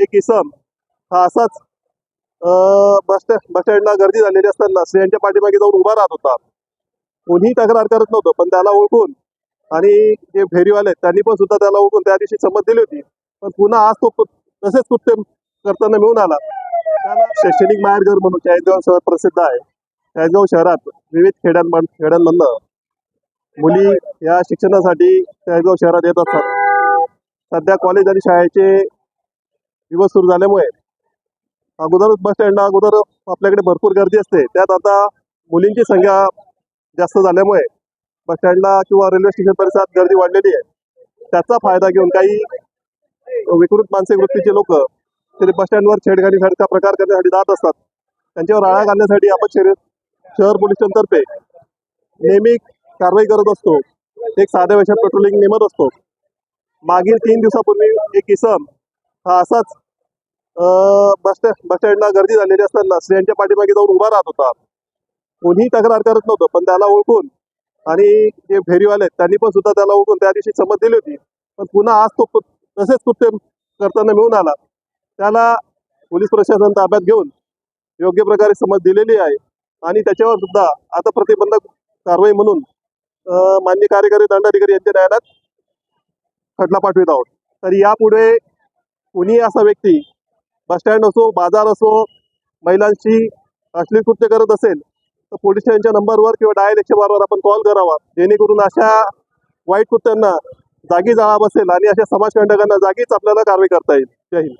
एक इसम हा असाच अं, बस स्टँड बस स्टँडला गर्दी झालेली असताना स्त्रियांच्या पाठीमागे जाऊन उभा राहत होता. कोणीही तक्रार करत नव्हतं पण त्याला ओळखून आणि जे फेरीवाले आहेत, त्यांनी पण सुद्धा त्याला ओळखून त्या दिवशी संमत दिली होती. पण पुन्हा आज तो तसेच कृत्य करताना मिळून आला. त्याला शैक्षणिक माहेरघर म्हणून चाळीसगाव शहर प्रसिद्ध आहे. चाळीसगाव शहरात विविध खेड्यां खेड्यांमधनं मुली या शिक्षणासाठी चाळीसगाव शहरात येत असतात. सध्या कॉलेज आणि शाळेचे दिवस सुरू झाल्यामुळे. अगोदर बस स्टँडला अगोदर आपल्याकडे भरपूर गर्दी असते. त्यात आता मुलींची संख्या जास्त झाल्यामुळे बस स्टँडला किंवा रेल्वे स्टेशन परिसरात गर्दी वाढलेली आहे. त्याचा फायदा घेऊन काही विकृत मानसिक वृत्तीचे लोक तरी बस स्टँडवर छेडखानीसारखा प्रकार करण्यासाठी जात असतात. त्यांच्यावर आळा घालण्यासाठी आपण शहर शहर पोलीस स्टेशनतर्फे नेहमी कारवाई करत असतो. एक साध्या वेशात पेट्रोलिंग नेमत असतो. मागील तीन दिवसापूर्वी एक इसम हा असाच. अं, बस स्टँड बस स्टँडला गर्दी झालेली असताना स्त्रियांच्या पाठीमागे जाऊन उभा राहत होता. कोणीही तक्रार करत नव्हतं पण त्याला ओळखून आणि जे फेरीवाले आहेत, त्यांनी पण सुद्धा त्याला ओळखून त्या दिवशी समज दिली होती. पण पुन्हा आज तो तसेच कृत्य करताना मिळून आला. त्याला पोलीस प्रशासन ताब्यात घेऊन योग्य प्रकारे समज दिलेली आहे आणि त्याच्यावर सुद्धा आता प्रतिबंधक कारवाई म्हणून मान्य कार्यकारी दंडाधिकारी यांच्या न्यायालयात खटला पाठवित आहोत. तर यापुढे कुणीही असा व्यक्ती बस स्टँड असो बाजार असो महिलांशी अश्लील कृत्य करत असेल तर पोलीस स्टेशनच्या नंबरवर किंवा डायल एकशे बारावर आपण कॉल करावा. जेणेकरून अशा वाईट कृत्यांना जागी जाळा बसेल आणि अशा समाजकंटकांना जागीच आपल्याला कारवाई करता येईल. जय हिंद.